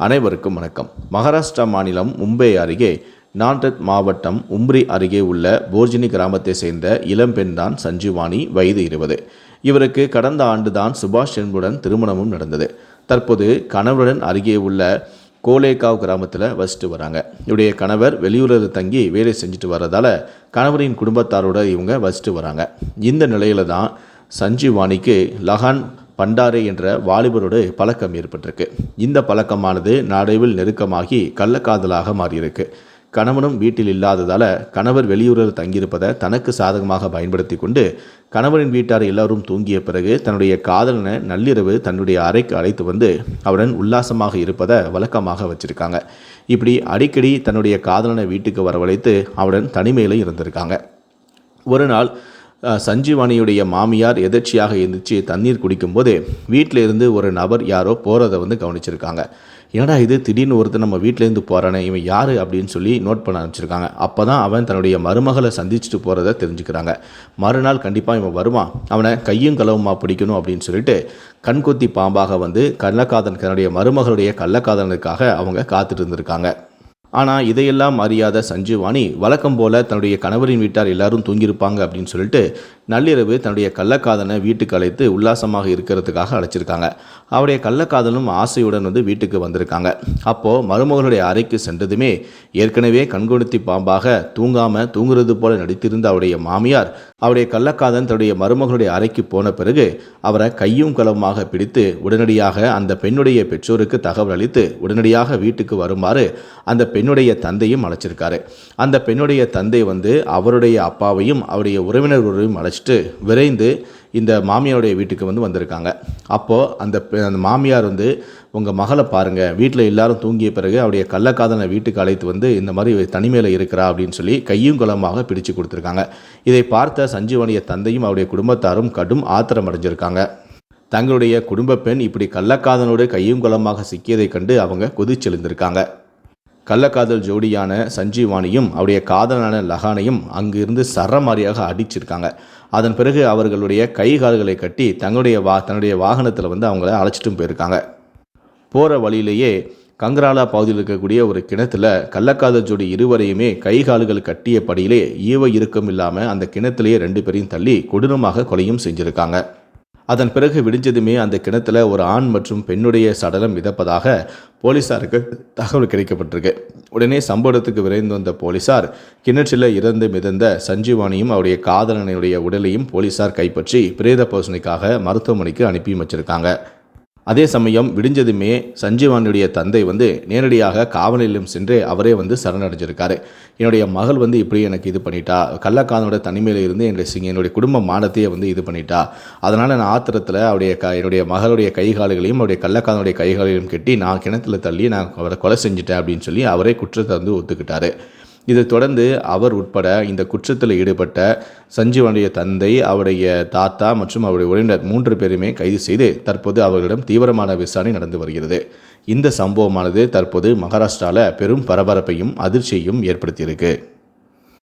அனைவருக்கும் வணக்கம். மகாராஷ்டிரா மாநிலம் மும்பை அருகே நான்டத் மாவட்டம் உம்ரி அருகே உள்ள போர்ஜினி கிராமத்தை சேர்ந்த இளம்பெண் தான் சஞ்சீவானி வயது இருபது. இவருக்கு கடந்த ஆண்டுதான் சுபாஷ் என்புடன் திருமணமும் நடந்தது. தற்போது கணவருடன் அருகே உள்ள கோலேகாவ் கிராமத்தில் வசித்து வராங்க. இவருடைய கணவர் வெளியூரில் தங்கி வேலை செஞ்சுட்டு வர்றதால கணவரின் குடும்பத்தாரோட இவங்க வசித்து வராங்க. இந்த நிலையில தான் சஞ்சீவானிக்கு லஹான் பண்டாரே என்ற வாலிபரோடு பழக்கம் ஏற்பட்டிருக்கு. இந்த பழக்கமானது நாடைவில் நெருக்கமாகி கள்ளக்காதலாக மாறியிருக்கு. கணவனும் வீட்டில் இல்லாததால் கணவர் வெளியூரில் தங்கியிருப்பதை தனக்கு சாதகமாக பயன்படுத்தி கொண்டு கணவரின் வீட்டார் எல்லாரும் தூங்கிய பிறகு தன்னுடைய காதலனை நள்ளிரவு தன்னுடைய அறைக்கு அழைத்து வந்து அவருடன் உல்லாசமாக இருப்பதை வழக்கமாக வச்சிருக்காங்க. இப்படி அடிக்கடி தன்னுடைய காதலனை வீட்டுக்கு வரவழைத்து அவருடன் தனிமையில் இருந்திருக்காங்க. ஒரு நாள் சஞ்சீவானியுடைய மாமியார் எதர்ச்சியாக எழுந்திரிச்சு தண்ணீர் குடிக்கும்போது வீட்டில் இருந்து ஒரு நபர் யாரோ போகிறத வந்து கவனிச்சிருக்காங்க. ஏன்னா இது? திடீர்னு ஒருத்தர் நம்ம வீட்டிலேருந்து போகிறானே இவன் யார் அப்படின்னு சொல்லி நோட் பண்ண ஆரம்பிச்சிருக்காங்க. அப்போ தான் அவன் தன்னுடைய மருமகளை சந்திச்சுட்டு போகிறத தெரிஞ்சுக்கிறாங்க. மறுநாள் கண்டிப்பாக இவன் வருவான். அவனை கையும் களவுமா பிடிக்கணும் அப்படின்னு சொல்லிட்டு கண்கொத்தி பாம்பாக வந்து கள்ளக்காதன் தன்னுடைய மருமகளுடைய கள்ளக்காதனுக்காக அவங்க காத்துட்டு இருந்திருக்காங்க. ஆனால் இதையெல்லாம் அறியாத சஞ்சீவானி வழக்கம் போல தன்னுடைய கணவரின் வீட்டார் எல்லாரும் தூங்கியிருப்பாங்க அப்படின்னு சொல்லிட்டு நள்ளிரவு தன்னுடைய கள்ளக்காதனை வீட்டுக்கு அழைத்து உல்லாசமாக இருக்கிறதுக்காக அழைச்சிருக்காங்க. அவருடைய கள்ளக்காதலும் ஆசையுடன் வந்து வீட்டுக்கு வந்திருக்காங்க. அப்போது மருமகளுடைய அறைக்கு சென்றதுமே ஏற்கனவே கண்கொடுத்தி பாம்பாக தூங்காமல் தூங்குறது போல நடித்திருந்த அவருடைய மாமியார் அவருடைய கள்ளக்காதன் தன்னுடைய மருமகளுடைய அறைக்கு போன பிறகு அவரை கையும் களவுமாக பிடித்து உடனடியாக அந்த பெண்ணுடைய பெற்றோருக்கு தகவல் அளித்து உடனடியாக வீட்டுக்கு வருமாறு அந்த பெண் பெண்ணுடைய தந்தையும் அழைச்சிருக்காரு. அந்த பெண்ணுடைய தந்தை வந்து அவருடைய அப்பாவையும் அவருடைய உறவினர்களையும் அழைச்சிட்டு விரைந்து இந்த மாமியாருடைய வீட்டுக்கு வந்து வந்திருக்காங்க. அப்போது அந்த பெ- அந்த மாமியார் வந்து உங்கள் மகளை பாருங்கள் வீட்டில் எல்லாரும் தூங்கிய பிறகு அவருடைய கள்ளக்காதனை வீட்டுக்கு அழைத்து வந்து இந்த மாதிரி தனிமையில் இருக்கிறா அப்படின்னு சொல்லி கையும் குளமாக பிடிச்சு கொடுத்துருக்காங்க. இதை பார்த்த சஞ்சீவனிய தந்தையும் அவருடைய குடும்பத்தாரும் கடும் ஆத்திரம் அடைஞ்சிருக்காங்க. தங்களுடைய குடும்ப பெண் இப்படி கள்ளக்காதனோடு கையும் குளமாக சிக்கியதைக் கண்டு அவங்க கொதிச்செழுந்திருக்காங்க. கள்ளக்காதல் ஜோடியான சஞ்சீவானியும் அவருடைய காதலான லகானையும் அங்கிருந்து சரமாரியாக அடிச்சிருக்காங்க. அதன் பிறகு அவர்களுடைய கை கால்களை கட்டி தங்களுடைய வா தன்னுடைய வாகனத்தில் வந்து அவங்கள அழைச்சிட்டும் போயிருக்காங்க. போகிற வழியிலேயே கங்கராலா பகுதியில் இருக்கக்கூடிய ஒரு கிணத்துல கள்ளக்காதல் ஜோடி இருவரையுமே கை கால்கள் கட்டியபடியிலே ஈவ இறுக்கம் இல்லாமல் அந்த கிணத்திலேயே ரெண்டு பேரையும் தள்ளி கொடூரமாக கொலையும் செஞ்சுருக்காங்க. அதன் பிறகு விடிஞ்சதுமே அந்த கிணத்துல ஒரு ஆண் மற்றும் பெண்ணுடைய சடலம் மிதப்பதாக போலீசாருக்கு தகவல் கிடைக்கப்பட்டிருக்கு. உடனே சம்பவத்துக்கு விரைந்து வந்த போலீசார் கிணற்றில் இறந்து மிதந்த சஞ்சீவானியும் அவருடைய காதலனுடைய உடலையும் போலீசார் கைப்பற்றி பிரேத பரிசோதனைக்காக மருத்துவமனைக்கு அனுப்பியும் வச்சிருக்காங்க. அதே சமயம் விடிஞ்சதுமே சஞ்சீவானுடைய தந்தை வந்து நேரடியாக காவல் நிலையம் சென்று அவரே வந்து சரணடைஞ்சிருக்காரு. என்னுடைய மகள் வந்து இப்படி எனக்கு இது பண்ணிட்டா கள்ளக்காதனோட தனிமையில் இருந்து என்னுடைய சிங்க என்னுடைய குடும்ப மானத்தையே வந்து இது பண்ணிட்டா அதனால் நான் ஆத்திரத்தில் அவருடைய க என்னுடைய மகளுடைய கை கால்களையும் அவருடைய கள்ளக்காதனுடைய கைகாலையும் கட்டி நான் கிணத்துல தள்ளி நான் அவரை கொலை செஞ்சுட்டேன் அப்படின்னு சொல்லி அவரே குற்றத்தை வந்து ஒத்துக்கிட்டாரு. இதைத் தொடர்ந்து அவர் உட்பட இந்த குற்றத்தில் ஈடுபட்ட சஞ்சீவனுடைய தந்தை அவருடைய தாத்தா மற்றும் அவருடைய உறவினர் மூன்று பேருமே கைது செய்து தற்போது அவர்களிடம் தீவிரமான விசாரணை நடந்து வருகிறது. இந்த சம்பவமானது தற்போது மகாராஷ்டிராவில் பெரும் பரபரப்பையும் அதிர்ச்சியையும் ஏற்படுத்தியிருக்கு.